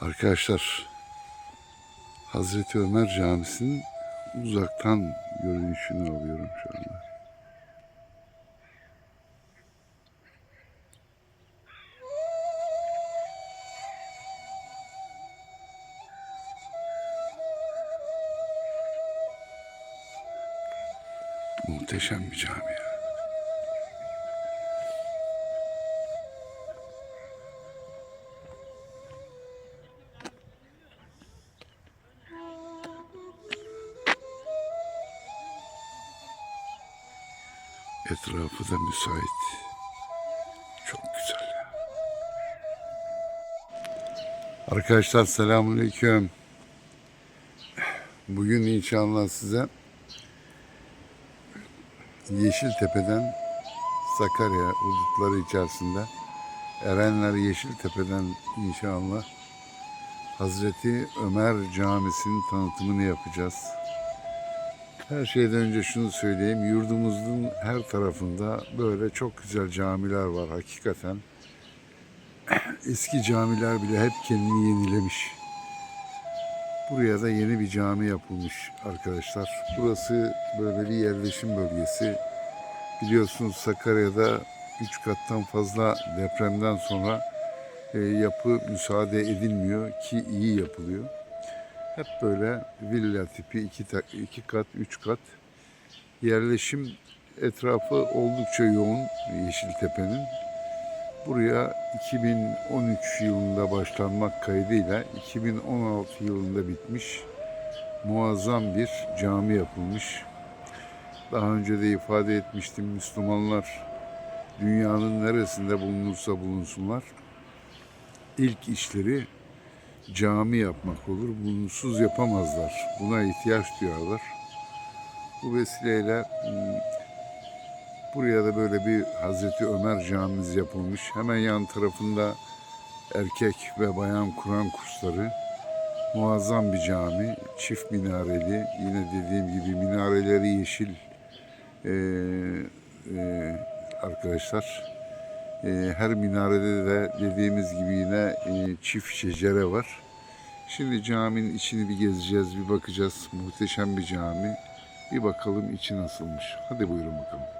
Arkadaşlar Hazreti Ömer Camisi'nin uzaktan görünüşünü alıyorum şu anda. Muhteşem bir cami ya. Etrafı da müsait. Çok güzel. Arkadaşlar selamünaleyküm. Bugün inşallah size Yeşiltepe'den Sakarya hudutları içerisinde Erenler Yeşiltepe'den inşallah Hazreti Ömer Camisi'nin tanıtımını yapacağız. Her şeyden önce şunu söyleyeyim. Yurdumuzun her tarafında böyle çok güzel camiler var hakikaten. Eski camiler bile hep kendini yenilemiş. Buraya da yeni bir cami yapılmış arkadaşlar. Burası böyle bir yerleşim bölgesi. Biliyorsunuz Sakarya'da 3 kattan fazla depremden sonra e, yapı müsaade edilmiyor ki iyi yapılıyor. Hep böyle villa tipi iki, iki kat, üç kat yerleşim etrafı oldukça yoğun Yeşiltepe'nin. Buraya 2013 yılında başlanmak kaydıyla 2016 yılında bitmiş muazzam bir cami yapılmış. Daha önce de ifade etmiştim Müslümanlar dünyanın neresinde bulunursa bulunsunlar ilk işleri cami yapmak olur. Bunsuz yapamazlar. Buna ihtiyaç duyarlar. Bu vesileyle hmm, buraya da böyle bir Hazreti Ömer camimiz yapılmış. Hemen yan tarafında erkek ve bayan Kur'an kursları. Muazzam bir cami. Çift minareli. Yine dediğim gibi minareleri yeşil ee, ee, arkadaşlar. Ee, her minarede de dediğimiz gibi yine e, çift şecere var. Şimdi caminin içini bir gezeceğiz, bir bakacağız. Muhteşem bir cami. Bir bakalım içi nasılmış. Hadi buyurun bakalım.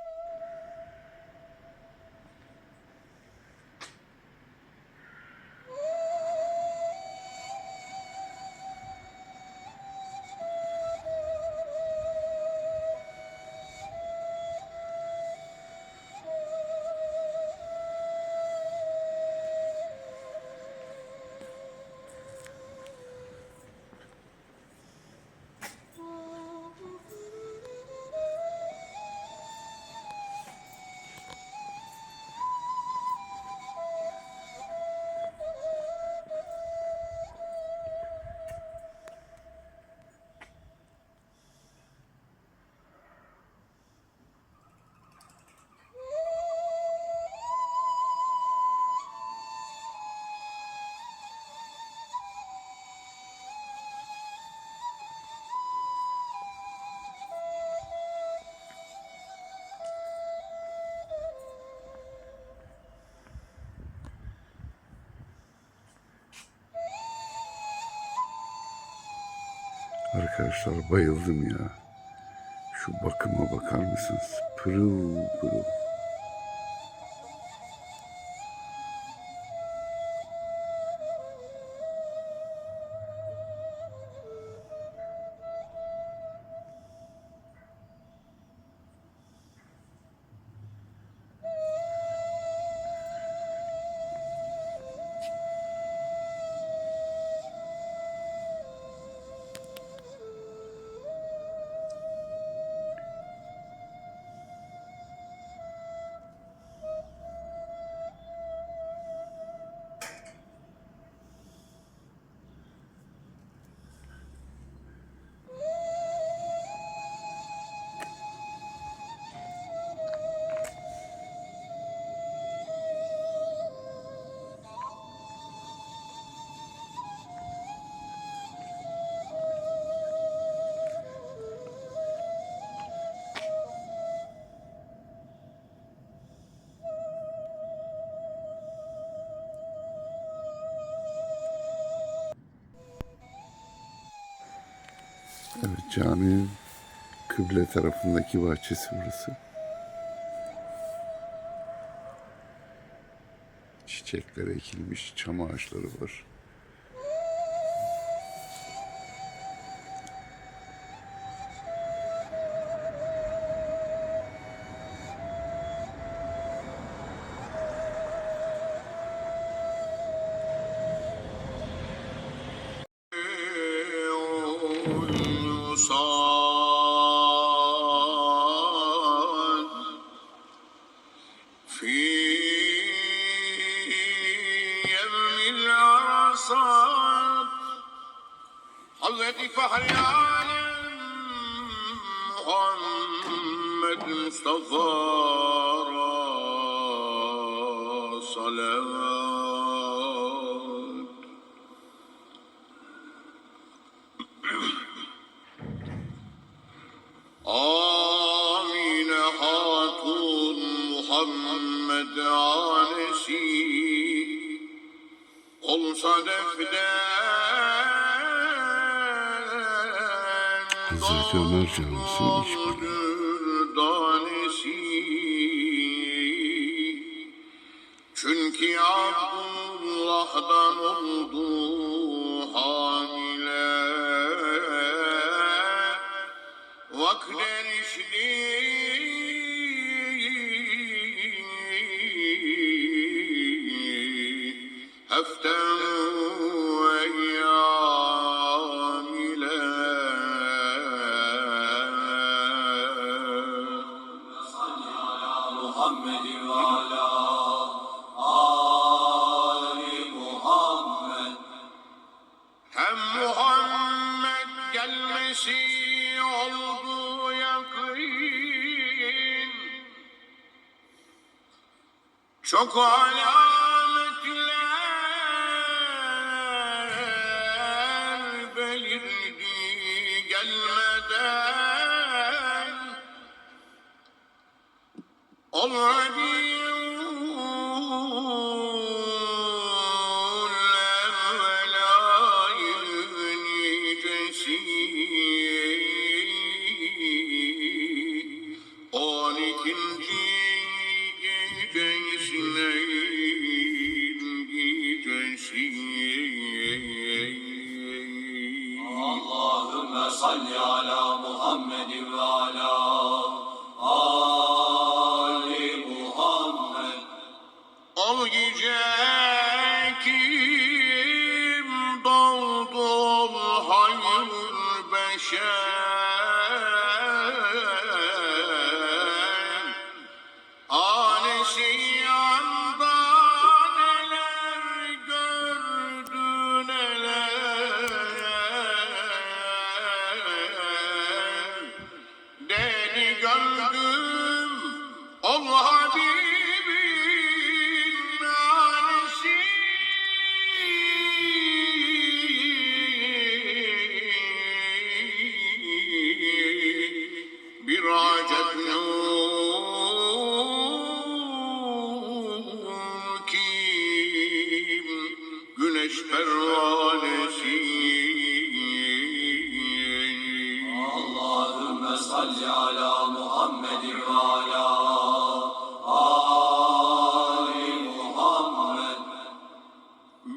Arkadaşlar bayıldım ya. Şu bakıma bakar mısınız? Pırıl pırıl. Caminin kıble tarafındaki bahçesi burası. Çiçekler ekilmiş, çam ağaçları var. صاد في يم العالم محمد مصطفى؟ Hazreti Ömer Camisi'nin iş bölümü. Danesi Çünkü Abdullah'dan oldu hamile Vakderişli Muhammed ve ala Ali Muhammed. Hem Muhammed gelmesi oldu yakın. Çok ala Ol Rabiul evvel ayın nicesi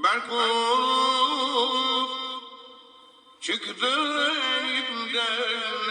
Berkut çıktı elimden